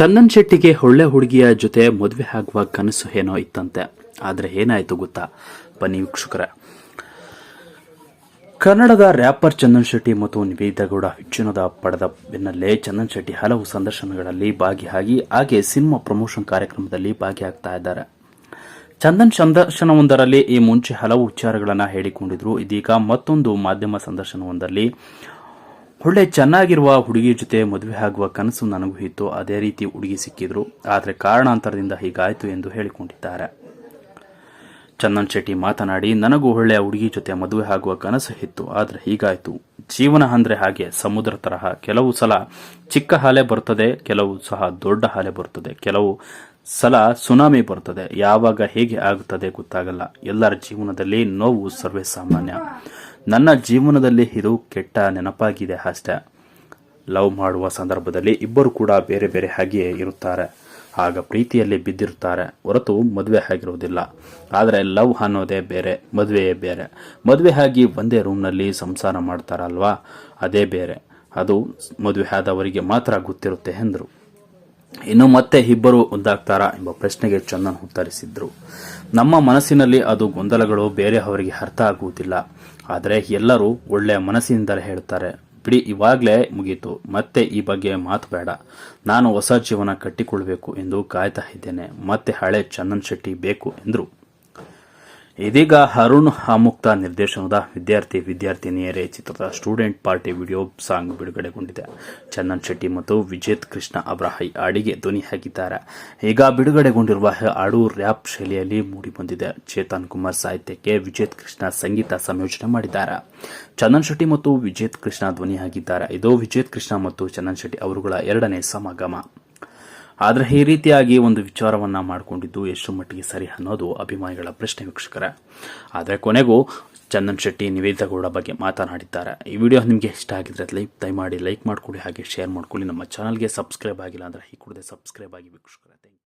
ಚಂದನ್ ಶೆಟ್ಟಿಗೆ ಒಳ್ಳೆ ಹುಡುಗಿಯ ಜೊತೆ ಮದುವೆ ಆಗುವ ಕನಸು ಏನೋ ಇತ್ತಂತೆ. ಆದರೆ ಏನಾಯ್ತು ಗೊತ್ತಾ? ಬನ್ನಿ ವೀಕ್ಷಕರೇ. ಕನ್ನಡದ ರ್ಯಾಪರ್ ಚಂದನ್ ಶೆಟ್ಟಿ ಮತ್ತು ನಿವೇದಿತಾ ಗೌಡ ಹೆಚ್ಚಿನದ ಪಡೆದ ಬೆನ್ನಲ್ಲೇ ಚಂದನ್ ಶೆಟ್ಟಿ ಹಲವು ಸಂದರ್ಶನಗಳಲ್ಲಿ ಭಾಗಿಯಾಗಿ ಹಾಗೆ ಸಿನಿಮಾ ಪ್ರಮೋಷನ್ ಕಾರ್ಯಕ್ರಮದಲ್ಲಿ ಭಾಗಿಯಾಗ್ತಾ ಇದ್ದಾರೆ. ಚಂದನ್ ಸಂದರ್ಶನವೊಂದರಲ್ಲಿ ಈ ಮುಂಚೆ ಹಲವು ವಿಚಾರಗಳನ್ನು ಹೇಳಿಕೊಂಡಿದ್ರು. ಇದೀಗ ಮತ್ತೊಂದು ಮಾಧ್ಯಮ ಸಂದರ್ಶನವೊಂದರಲ್ಲಿ ಒಳ್ಳೆ ಚೆನ್ನಾಗಿರುವ ಹುಡುಗಿ ಜೊತೆ ಮದುವೆ ಆಗುವ ಕನಸು ನನಗೂ ಇತ್ತು. ಅದೇ ರೀತಿ ಹುಡುಗಿ ಸಿಕ್ಕಿದ್ರು. ಆದರೆ ಕಾರಣಾಂತರದಿಂದ ಹೀಗಾಯಿತು ಎಂದು ಹೇಳಿಕೊಂಡಿದ್ದಾರೆ. ಚಂದನ್ ಶೆಟ್ಟಿ ಮಾತನಾಡಿ, ನನಗೂ ಒಳ್ಳೆಯ ಹುಡುಗಿ ಜೊತೆ ಮದುವೆ ಆಗುವ ಕನಸು ಇತ್ತು. ಆದರೆ ಹೀಗಾಯಿತು. ಜೀವನ ಅಂದ್ರೆ ಹಾಗೆ ಸಮುದ್ರ ತರಹ. ಕೆಲವು ಸಲ ಚಿಕ್ಕ ಹಾಲೆ ಬರ್ತದೆ, ಕೆಲವು ಸಹ ದೊಡ್ಡ ಹಾಲೆ ಬರ್ತದೆ, ಕೆಲವು ಸಲ ಸುನಾಮಿ ಬರ್ತದೆ. ಯಾವಾಗ ಹೇಗೆ ಆಗುತ್ತದೆ ಗೊತ್ತಾಗಲ್ಲ. ಎಲ್ಲರ ಜೀವನದಲ್ಲಿ ನೋವು ಸರ್ವೇ ಸಾಮಾನ್ಯ. ನನ್ನ ಜೀವನದಲ್ಲಿ ಇದು ಕೆಟ್ಟ ನೆನಪಾಗಿದೆ ಅಷ್ಟೇ. ಲವ್ ಮಾಡುವ ಸಂದರ್ಭದಲ್ಲಿ ಇಬ್ಬರು ಕೂಡ ಬೇರೆ ಬೇರೆ ಹಾಗೆಯೇ ಇರುತ್ತಾರೆ. ಆಗ ಪ್ರೀತಿಯಲ್ಲಿ ಬಿದ್ದಿರುತ್ತಾರೆ. ಹೊರತು ಮದುವೆ ಆಗಿರುವುದಿಲ್ಲ. ಆದರೆ ಲವ್ ಅನ್ನೋದೇ ಬೇರೆ, ಮದುವೆಯೇ ಬೇರೆ. ಮದುವೆ ಆಗಿ ಒಂದೇ ರೂಮ್ನಲ್ಲಿ ಸಂಸಾರ ಮಾಡ್ತಾರಲ್ವಾ? ಅದೇ ಬೇರೆ. ಅದು ಮದುವೆ ಆದವರಿಗೆ ಮಾತ್ರ ಗೊತ್ತಿರುತ್ತೆ ಎಂದರು. ಇನ್ನು ಮತ್ತೆ ಇಬ್ಬರು ಒಂದಾಗ್ತಾರಾ ಎಂಬ ಪ್ರಶ್ನೆಗೆ ಚಂದನ್ ಉತ್ತರಿಸಿದ್ರು. ನಮ್ಮ ಮನಸ್ಸಿನಲ್ಲಿ ಅದು ಗೊಂದಲಗಳು ಬೇರೆಯವರಿಗೆ ಅರ್ಥ ಆಗುವುದಿಲ್ಲ. ಆದರೆ ಎಲ್ಲರೂ ಒಳ್ಳೆಯ ಮನಸ್ಸಿನಿಂದಲೇ ಹೇಳುತ್ತಾರೆ ಬಿಡಿ, ಇವಾಗಲೇ ಮುಗೀತು. ಮತ್ತೆ ಈ ಬಗ್ಗೆ ಮಾತು ಬೇಡ. ನಾನು ಹೊಸ ಜೀವನ ಕಟ್ಟಿಕೊಳ್ಬೇಕು ಎಂದು ಕಾಯ್ತಾ ಇದ್ದೇನೆ. ಮತ್ತೆ ಹಳೆ ಚಂದನ್ ಶೆಟ್ಟಿ ಬೇಕು ಎಂದರು. ಇದೀಗ ಅರುಣ್ ಆಮುಕ್ತ ನಿರ್ದೇಶನದ ವಿದ್ಯಾರ್ಥಿ ವಿದ್ಯಾರ್ಥಿನಿಯರೇ ಚಿತ್ರದ ಸ್ಟೂಡೆಂಟ್ ಪಾರ್ಟಿ ವಿಡಿಯೋ ಸಾಂಗ್ ಬಿಡುಗಡೆಗೊಂಡಿದೆ. ಚಂದನ್ ಶೆಟ್ಟಿ ಮತ್ತು ವಿಜೇತ್ ಕೃಷ್ಣ ಅವರ ಈ ಹಾಡಿಗೆ ಧ್ವನಿಯಾಗಿದ್ದಾರೆ ಈಗ ಬಿಡುಗಡೆಗೊಂಡಿರುವ ಹಾಡು ರ್ಯಾಪ್ ಶೈಲಿಯಲ್ಲಿ ಮೂಡಿಬಂದಿದೆ. ಚೇತನ್ ಕುಮಾರ್ ಸಾಹಿತ್ಯಕ್ಕೆ ವಿಜೇತ್ ಕೃಷ್ಣ ಸಂಗೀತ ಸಂಯೋಜನೆ ಮಾಡಿದ್ದಾರೆ. ಚಂದನ್ ಶೆಟ್ಟಿ ಮತ್ತು ವಿಜೇತ್ ಕೃಷ್ಣ ಧ್ವನಿಯಾಗಿದ್ದಾರೆ ಇದು ವಿಜೇತ್ ಕೃಷ್ಣ ಮತ್ತು ಚಂದನ್ ಶೆಟ್ಟಿ ಅವರುಗಳ ಎರಡನೇ ಸಮಾಗಮ. ಆದರೆ ಈ ರೀತಿಯಾಗಿ ಒಂದು ವಿಚಾರವನ್ನ ಮಾಡಿಕೊಂಡಿದ್ದು ಎಷ್ಟು ಮಟ್ಟಿಗೆ ಸರಿ ಅನ್ನೋದು ಅಭಿಮಾನಿಗಳ ಪ್ರಶ್ನೆ ವೀಕ್ಷಕರ. ಆದರೆ ಕೊನೆಗೂ ಚಂದನ್ ಶೆಟ್ಟಿ ನಿವೇದಿತಾ ಗೌಡ ಬಗ್ಗೆ ಮಾತನಾಡಿದ್ದಾರೆ. ಈ ವಿಡಿಯೋ ನಿಮಗೆ ಇಷ್ಟ ಆಗಿದ್ರೆ ಲೈಕ್ ದಯಮಾಡಿ ಲೈಕ್ ಮಾಡ್ಕೊಡಿ, ಹಾಗೆ ಶೇರ್ ಮಾಡ್ಕೊಳ್ಳಿ ನಮ್ಮ ಚಾನಲ್ಗೆ ಸಬ್ಸ್ಕ್ರೈಬ್ ಆಗಿಲ್ಲ ಅಂದ್ರೆ ಈ ಕೂಡದೆ ಸಬ್ಸ್ಕ್ರೈಬ್ ಆಗಿ ವೀಕ್ಷಕರ.